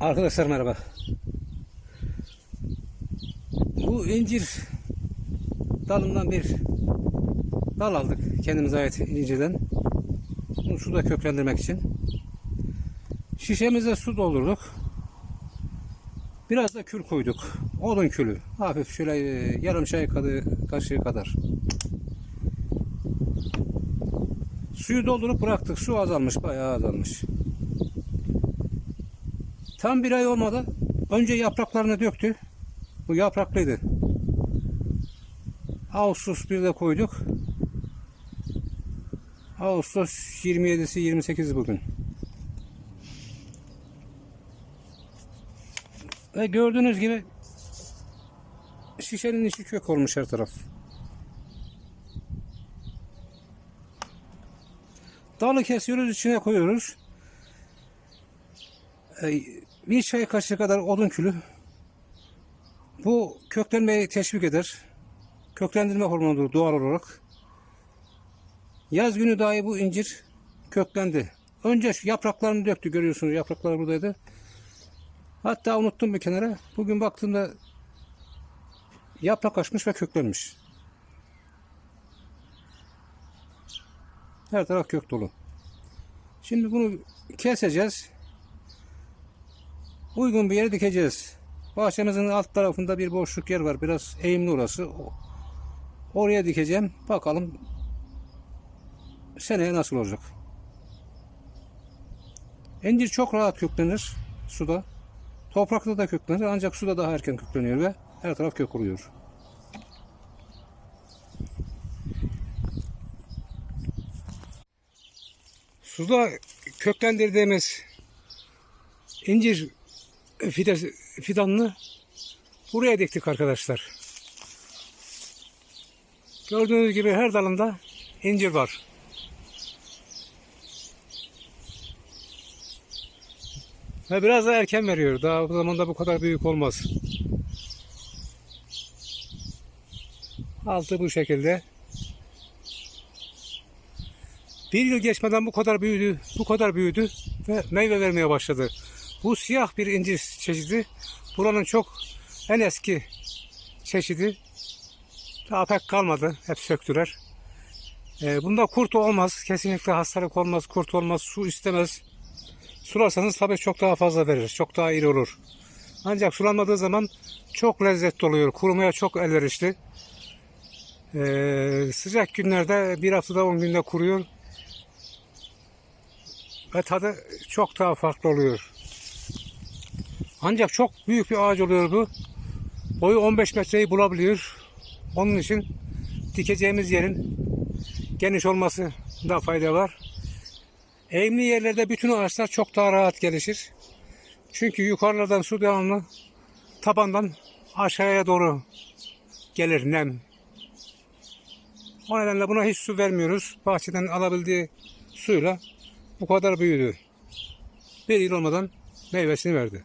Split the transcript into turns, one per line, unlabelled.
Arkadaşlar merhaba. Bu incir dalından bir dal aldık kendimize ait incirden. Bunu suda köklendirmek için. Şişemize su doldurduk. Biraz da kül koyduk. Odun külü. Hafif şöyle e, yarım çay kaşığı kadar. Suyu doldurup bıraktık. Su azalmış, bayağı azalmış. Tam bir ay olmadı. Önce yapraklarını döktü. Bu yapraklıydı. Ağustos 1'de koyduk. Ağustos 27'si 28'i bugün. Ve gördüğünüz gibi şişenin içi kök olmuş her taraf. Dalı kesiyoruz içine koyuyoruz. Ee, bir çay kaşığı kadar odun külü. Bu köklenmeyi teşvik eder. Köklendirme hormonudur doğal olarak. Yaz günü dahi bu incir köklendi. Önce şu yapraklarını döktü görüyorsunuz yaprakları buradaydı. Hatta unuttum bir kenara. Bugün baktığımda yaprak açmış ve köklenmiş. Her taraf kök dolu. Şimdi bunu keseceğiz. Uygun bir yere dikeceğiz. Bahçemizin alt tarafında bir boşluk yer var. Biraz eğimli orası. Oraya dikeceğim. Bakalım seneye nasıl olacak. İncir çok rahat köklenir suda. Toprakta da köklenir ancak suda daha erken kökleniyor ve her taraf kök oluyor. Suda köklendirdiğimiz incir fide, fidanını buraya diktik arkadaşlar. Gördüğünüz gibi her dalında incir var. Ve biraz da erken veriyor. Daha bu zamanda bu kadar büyük olmaz. Altı bu şekilde. Bir yıl geçmeden bu kadar büyüdü, bu kadar büyüdü ve meyve vermeye başladı. Bu siyah bir incir çeşidi. Buranın çok en eski çeşidi. Daha pek kalmadı. Hep söktüler. Ee, bunda kurt olmaz. Kesinlikle hastalık olmaz, kurt olmaz, su istemez. Sularsanız tabii çok daha fazla verir. Çok daha iri olur. Ancak sulanmadığı zaman çok lezzetli oluyor. Kurumaya çok elverişli. Ee, sıcak günlerde bir haftada 10 günde kuruyor. Ve tadı çok daha farklı oluyor. Ancak çok büyük bir ağaç oluyor bu. Boyu 15 metreyi bulabiliyor. Onun için dikeceğimiz yerin geniş olması da fayda var. Eğimli yerlerde bütün ağaçlar çok daha rahat gelişir. Çünkü yukarılardan su devamlı tabandan aşağıya doğru gelir nem. O nedenle buna hiç su vermiyoruz. Bahçeden alabildiği suyla bu kadar büyüdü. Bir yıl olmadan meyvesini verdi.